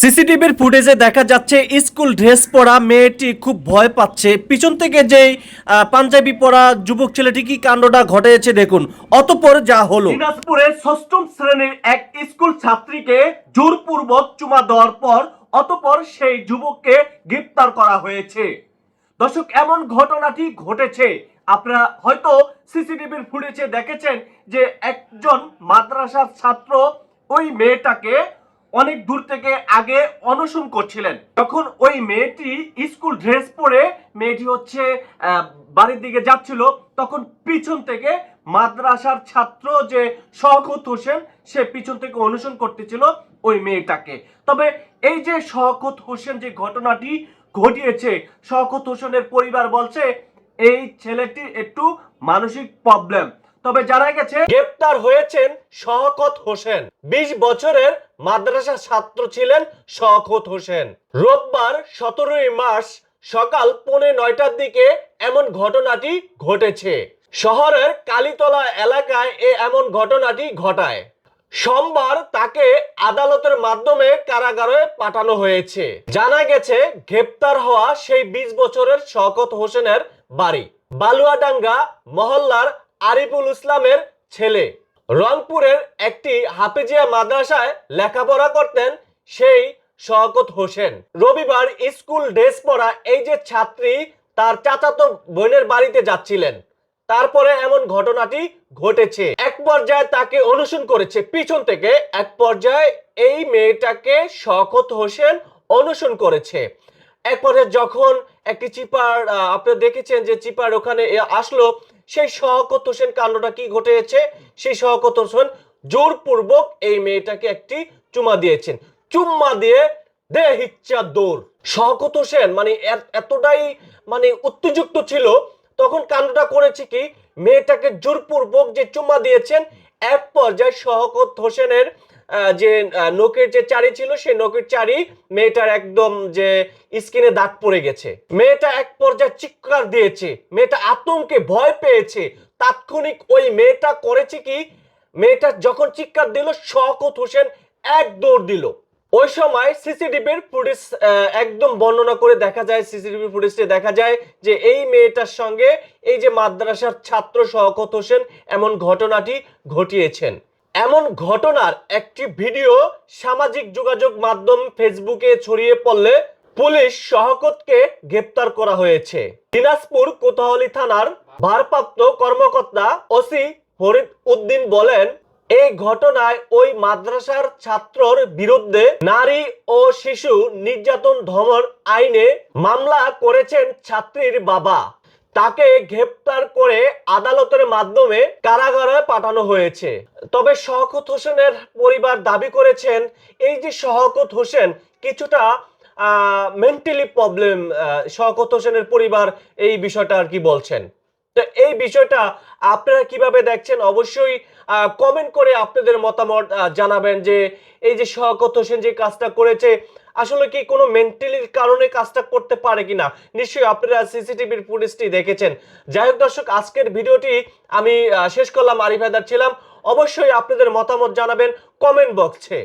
সিসিটিভির ফুটেজে দেখা যাচ্ছে স্কুল ড্রেস পরা মেয়েটি খুব ভয় পাচ্ছে। পিছন থেকে যেই পাঞ্জাবি পরা যুবক ছেলেটি কি কাণ্ডটা ঘটেছে দেখুন। অতপর যা হলো। দিনাজপুরের ষষ্ঠম শ্রেণির এক স্কুল ছাত্রীকে জোরপূর্বক চুমা দেওয়ার পর অতপর সেই যুবককে গ্রেপ্তার করা হয়েছে। দর্শক, এমন ঘটনাটি ঘটেছে। আপনারা হয়তো সিসিটিভির ফুটেজে দেখেছেন যে একজন মাদ্রাসার ছাত্র ওই মেয়েটাকে অনেক দূর থেকে আগে অনশন করছিলেন। তখন ওই মেয়েটি স্কুল ড্রেস পরে মেয়েটি হচ্ছে বাড়ির দিকে যাচ্ছিল, তখন পিছন থেকে মাদ্রাসার ছাত্র যে শওকত হোসেন, সে পিছন থেকে অনুসরণ করতেছিল ওই মেয়েটাকে। তবে এই যে শওকত হোসেন যে ঘটনাটি ঘটিয়েছে, শওকত হোসেনের পরিবার বলছে, এই ছেলেটি একটু মানসিক প্রবলেম তবে জানা গেছে গ্রেপ্তার হয়েছেন শওকত হোসেন। বিশ বছরের মাদ্রাসা ছাত্র ছিলেন শওকত হোসেন। রোববার সতেরোই মার্চ সকাল পৌনে নয়টার দিকে এমন ঘটনাটি ঘটেছে। শহরের কালীতলা এলাকায় এ এমন ঘটনাটি ঘটায়। সোমবার তাকে আদালতের মাধ্যমে কারাগারে পাঠানো হয়েছে। জানা গেছে, গ্রেপ্তার হওয়া সেই বিশ বছরের শওকত হোসেনের বাড়ি। বালুয়াডাঙ্গা মহল্লার আরিফুল ইসলামের ছেলে। রংপুরের একটি হাফিজিয়া মাদ্রাসায় লেখাপড়া করতেন সেই শওকত হোসেন। রবিবার স্কুল ড্রেস পরা এই যে ছাত্রী, তার চাচাতো বোনের বাড়িতে যাচ্ছিলেন। তারপরে এমন ঘটনাটি ঘটেছে। এক পর্যায়ে তাকে অনুসরণ করেছে। পিছন থেকে এক পর্যায়ে এই মেয়েটাকে শওকত হোসেন অনুসরণ করেছে। এক পর্যায়ে যখন একটি চিপার আহ, আপনারা দেখেছেন যে চিপার ওখানে আসলো। সেই শওকত হোসেন কাণ্ডটা কি ঘটেছে? সেই শওকত হোসেন জোরপূর্বক এই মেয়েটাকে একটি চুমা দিয়েছেন। চুম্মা দিয়ে দে হিচ্ছা দৌড়। শওকত হোসেন মানে এত- এতটাই মানে উত্তেজুক্ত ছিল তখন কাণ্ডটা করেছে কি? মেয়েটাকে জোরপূর্বক যে চুম্মা দিয়েছেন এক পর্যায়ে শওকত হোসেনের যে নখের যে চারি ছিল, সেই নখের চারি মেয়েটার একদম যে স্কিনে দাগ পড়ে গেছে। মেয়েটা এক পর্যায়ে চিৎকার দিয়েছে। মেয়েটা আতঙ্কে ভয় পেয়েছে। তাৎক্ষণিক ওই মেয়েটা করেছে কি? মেয়েটা যখন চিৎকার দিল শওকত হোসেন এক দৌড় দিল। ওই সময় সিসিটিভির ফুটেজ একদম বর্ণনা করে দেখা যায় সিসিটিভি ফুটেজে দেখা যায় যে এই মেয়েটার সঙ্গে এই যে মাদ্রাসার ছাত্র শওকত হোসেন এমন ঘটনাটি ঘটিয়েছেন। এমন ঘটনার একটি ভিডিও সামাজিক যোগাযোগ মাধ্যম ফেসবুকে ছড়িয়ে পড়লে পুলিশ শহকতকে গ্রেপ্তার করা হয়েছে। দিনাজপুর কোতোয়ালি থানার ভারপ্রাপ্ত কর্মকর্তা ওসি ফরিদ উদ্দিন বলেন এই ঘটনায় ওই মাদ্রাসার ছাত্রর বিরুদ্ধে নারী ও শিশু নির্যাতন ধমন আইনে মামলা করেছেন ছাত্রীর বাবা। তাকে গ্রেপ্তার করে আদালতের মাধ্যমে কারাগারে পাঠানো হয়েছে। তবে শওকত হোসেনের পরিবার দাবি করেছেন, এই যে শওকত হোসেন কিছুটা মেন্টালি প্রবলেম শওকত হোসেনের পরিবার এই বিষয়টা আর কি বলছেন। তো এই বিষয়টা আপনারা কীভাবে দেখছেন? অবশ্যই কমেন্ট করে আপনাদের মতামত জানাবেন যে এই যে শওকত হোসেন যে কাজটা করেছে, আসলে কি কোনো মেন্টালির কারণে কাজটা করতে পারে কিনা? নিশ্চয়ই আপনারা সিসিটিভির ফুটেজটি দেখেছেন। যাই হোক দর্শক, আজকের ভিডিওটি আমি শেষ করলাম, আরিফ হায়দার ছিলাম। অবশ্যই আপনাদের মতামত জানাবেন কমেন্ট বক্সে